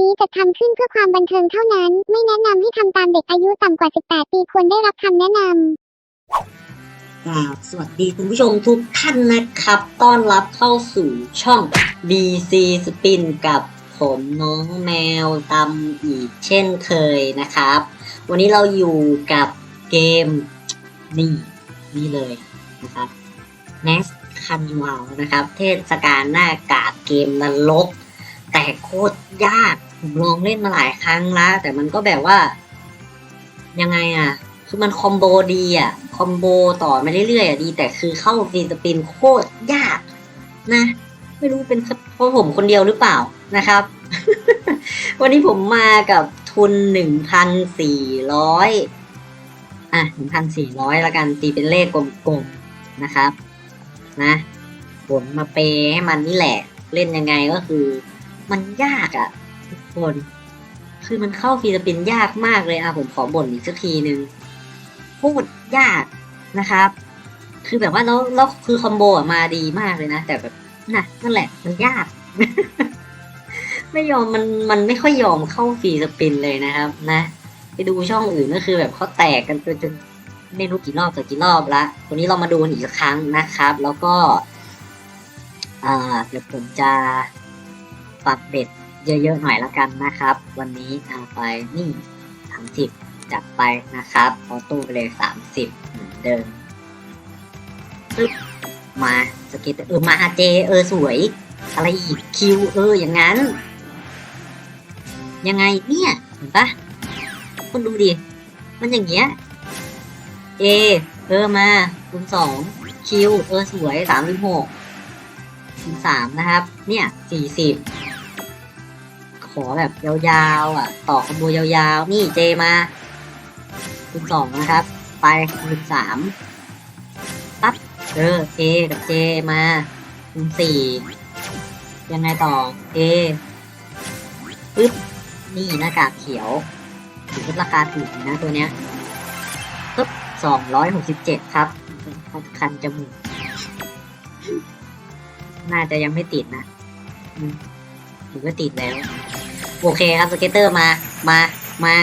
นี้จะทำขึ้นเพื่อความบันเทิงเท่านั้น ไม่แนะนำให้ทำตามเด็กอายุต่ำกว่า 18 ปีควรได้รับคำแนะนำกราบสวัสดีคุณผู้ชมทุกท่านนะครับ ต้อนรับเข้าสู่ช่อง BC Spin กับผมน้องแมวตำอีกเช่นเคยนะครับ วันนี้เราอยู่กับเกมนี่นี่เลยนะครับ Next คันวาวนะครับ เทศกาลหน้ากากเกมนรก แต่โคตรยาก ผมลองเล่นมาหลายครั้งแล้ว แต่มันก็แบบว่า ยังไงอะ คือมันคอมโบดีอะ คอมโบต่อมาเรื่อยๆอะดี แต่คือเข้าฟีสปินโคตรยาก นะ ไม่รู้เป็นเพราะผมคนเดียวหรือเปล่านะครับ วันนี้ผมมากับทุนหนึ่งพันสี่ร้อยอะหนึ่งพันสี่ร้อยละกันตีเป็นเลขกลมๆนะครับ นะผมมาเปย์ให้มันนี่แหละ เล่นยังไงก็คือ มันยากอะ่ะทุกคน คือมันเข้าฟีสปินยากมากเลยอะผมขอบ่นอีกสักทีนึงพูดยากนะครับ คือแบบว่าแล้วแล้วคือคอมโบอะมาดีมากเลยนะ แต่แบบน่ะนั่นแหละมันยาก ไม่ยอมมันมันไม่ค่อยยอมเข้าฟรีสปินเลยนะครับ นะ ไปดูช่องอื่นก็คือแบบเขาแตกกันจนไม่รู้กี่รอบต่อกี่รอบละวันนี้เรามาดูอีกสักครั้งนะครับ แล้วก็ อ่าเดี๋ยวผมจะ ปรับเบ็ดเยอะๆหน่อยละกันนะครับ วันนี้เอาไปนี่สามสิบจัดไปนะครับออโต้ไปเลยสามสิบเหมือนเดิมมาสเก็ตเออมาเจเออสวย อะไรอีกคิวเอออย่างนั้น ยังไงเนี่ยเห็นปะคุณดูดิมันอย่างเงี้ยเอเออมาคูณสองคิวเออสวยสามสิบหกคูณสามนะครับ เนี่ยสี่สิบ อแบบยาวๆอะ ต่อคอมโบยาวๆ นี่เจมาคูณสองนะครับ ไปคูณสามปั๊บเออเอกับเจมาคูณสี่ยังไงต่อเอปึ๊บนี่หน้ากากเขียวถือว่าราคาถูกนะตัวเนี้ยปึ๊บสองร้อยหกสิบเจ็ดครับคันจมูกน่าจะยังไม่ติดนะถือว่าติดแล้ว โอเคครับสเก็ตเตอร์มา มา มา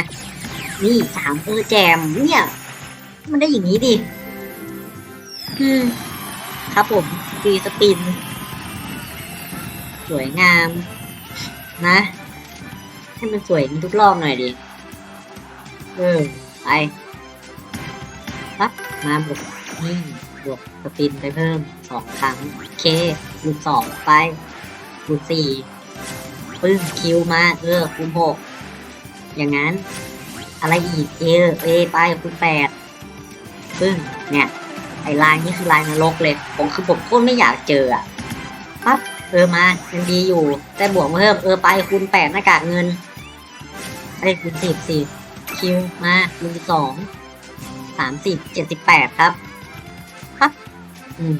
นี่สามเออแจมเนี่ย มันได้อย่างนี้ดิ อืม ครับผมฟีสปิน สวยงาม นะ ให้มันสวยทุกรอบหน่อยดิ เออ ไปปั๊บมาบวกนี่บวกสปินไปเพิ่มสองครั้งเคคูณสองไปคูณสี่ ปึ้งคิวมาเออคูณหกอย่างนั้น อะไรอีกเออเอไปคูณแปดปึ้งเนี่ยไอ้ลายนี่คือลายนรกเลย ผมคือผมโคตรไม่อยากเจออะปั๊บเออมายังดีอยู่ แต่บวกเพิ่มเออไปคูณแปดหน้ากากเงินไอ้คูณสิบสิคิวมาคูณสองสามสิบเจ็ดสิบแปดครับ ครับ อืม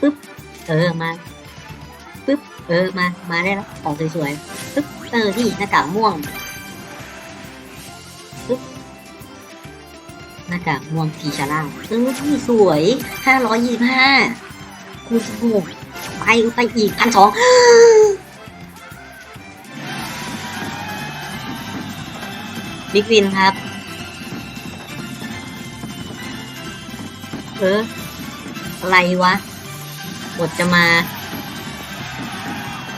ปึ๊บเออมา ปึ๊บเออมา มาได้แล้วของสวยๆปึ๊บเออนี่หน้ากากม่วงปึ๊บหน้ากากม่วงทีชาร่าเออที่สวยห้าร้อยยี่สิบห้าคูณสิบหกไปไปอีกพันสองบิ๊กวินครับ เออ อะไรวะบทจะมา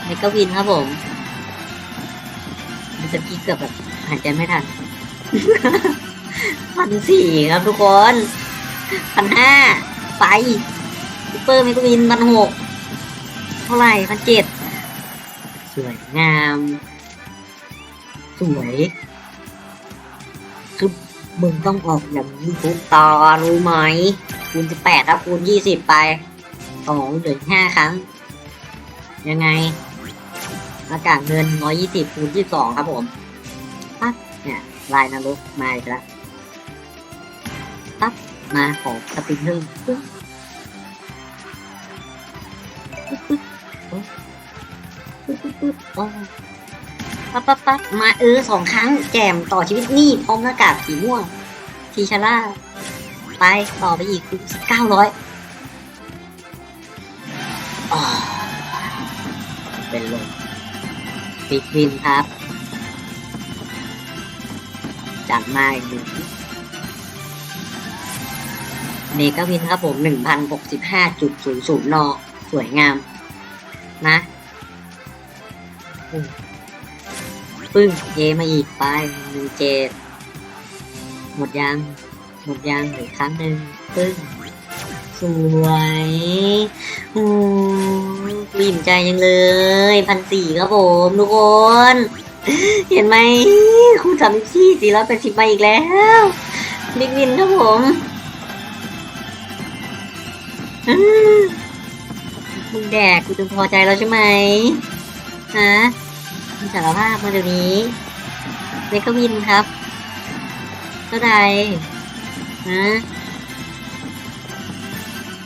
มกาวินครับผมมันจะกี้เกือบแบบหายใจไม่ทันพันสี่ครับทุกคนพันห้าไปซูเปอร์เมกาวินพันหกเท่าไหร่พันเจ็ดสวยงาม สวยคือมึงต้องออกอย่างนี้ทุกตารู้ไหมคูณสิบแปดครับคูณยี่สิบไปสองเหลืออกห้าครั้ง ยังไง อากาศเงินร้อยยี่สิบคูณยี่สองครับผมปั๊บเนี่ยลายนรกมาอีกแล้วปั๊บมาขอสปินเพิ่มปึ๊บปึ๊บปึ๊บโอ้ปึ๊บปึ๊บโอ้ปั๊บปั๊บปั๊บมาเออสองครั้งแจมต่อชีวิตนี่พร้อมหน้ากากสีม่วง ทีชาร่า ไปต่อไปอีกเก้าร้อยเป็นลม ปิกวินครับ จัดมาอีกหนึ่งเมกาวินครับผมหนึ่งพันหกสิบห้าจุดศูนย์ศูนย์นอสวยงาม นะปึ้งเยมาอีกไปหนึ่งเจ็ดหมดยัง หมดยังหรืออกครั้งหนึ่งปึ้ง สวย โอ้ ยบิ่มใจยังเลยพันสี่ครับผมทุกคน เห็นไหมคุณสามสี่สี่ร้อยแปดสิบมาอีกแล้วบิ๊กวินครับผมมึงแดกกูจะพอใจแล้วใช่ไหมฮะมึงสารภาพมาเดี๋ยวนี้เมกาวินครับเท่าไหร่ฮะ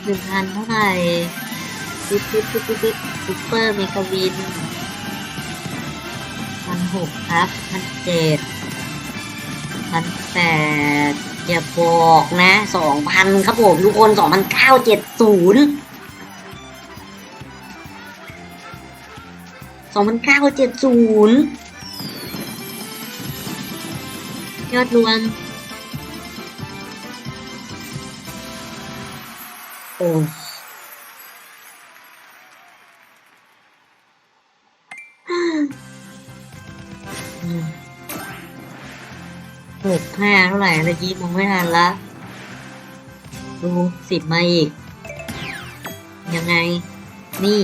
หนึ่งพันเท่าไหร่ ปิ๊บปิ๊บปิ๊บปิ๊บปิ๊บซุปเปอร์เมกาวินพันหกครับพันเจ็ดพันแปดอย่าบอกนะสองพันครับผมทุกคนสองพันเก้าเจ็ดศูนย์สองพันเก้าเจ็ดศูนย์ยอดรวมโอ้อื มหกห้าเท่าไหร่ตะกี้มองไม่ทันละ ดูสิบมาอีก ยังไง นี่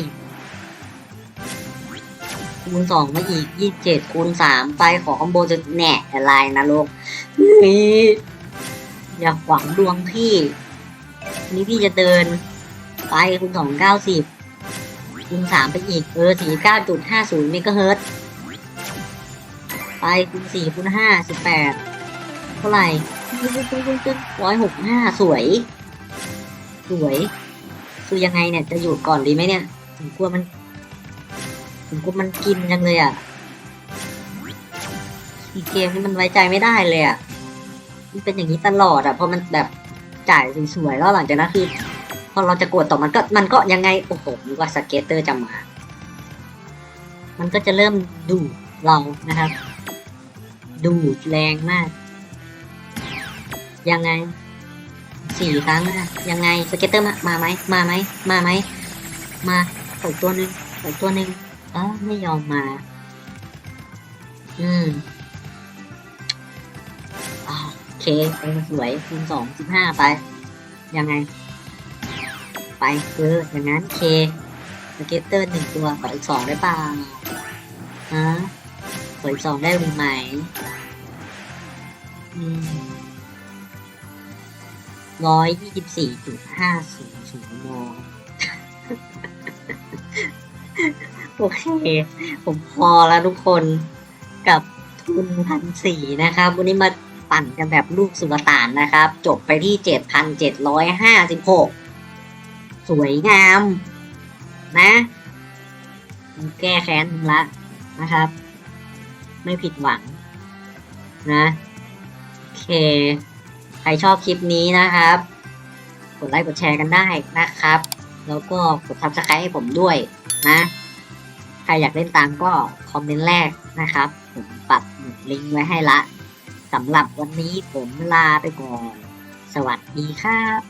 คูณสองมาอีกยี่สิบเจ็ดคูณสามไปขอคอมโบจะแหน่อะไรนะลูกนี่อย่าหวังดวงพี่ นี้พี่จะเดิน ไปคูณสองเก้าสิบคูณสามไปอีก เออสี่เก้าจุดห้าศูนย์เมกะเฮิรตซ์ ไปคูณสี่คูณห้าสิบแปดเท่าไหร่ร้อยหกห้าสวย สวยคือยังไงเนี่ยจะหยุดก่อนดีไหมเนี่ยผมกลัวมันผมกลัวมันกินจังเลยอะอีเกมนี้มันไว้ใจไม่ได้เลยอะมันเป็นอย่างนี้ตลอดอะพราะมันแบบจ่ายสวยๆแล้วหลังจากนั้นคือพอเราจะกดต่อมันก็มันก็ยังไงโอ้โหว่าสเกตเตอร์จะมา มันก็จะเริ่มดูเรานะครับ ดูดแรงมาก ยังไงสี่ครั้งนะยังไงสเก็ตเตอร์มามาไหมมาไหมมาไหมมาเปิดตัวหนึ่งเปิดตัวหนึ่งเออไม่ยอมมา อืมโอเคเออสวยคูณสองสิบห้าไป ยังไง ไปเอออย่างนั้นเคสเก็ตเตอร์หนึ่งตัวขออีกสองได้ป่าฮะ ขออีกสองได้หรือไหมร้อยยี่สิบสี่จุดห้าศูนย์ศูนย์โมโอเค ผมพอแล้วทุกคนกับทุนพันสี่นะครับ วันนี้มาปั่นกันแบบลูกสุลต่านนะครับ จบไปที่เจ็ดพันเจ็ดร้อยห้าสิบหกสวยงาม นะ แก้แค้นละนะครับ ไม่ผิดหวัง นะโอเค ใครชอบคลิปนี้นะครับ กดไลค์กดแชร์กันได้นะครับ แล้วก็กด subscribe ให้ผมด้วยนะ ใครอยากเล่นตามก็คอมเมนต์แรกนะครับ ผมปักหมุดลิงก์ไว้ให้ละสำหรับวันนี้ผมลาไปก่อน สวัสดีครับ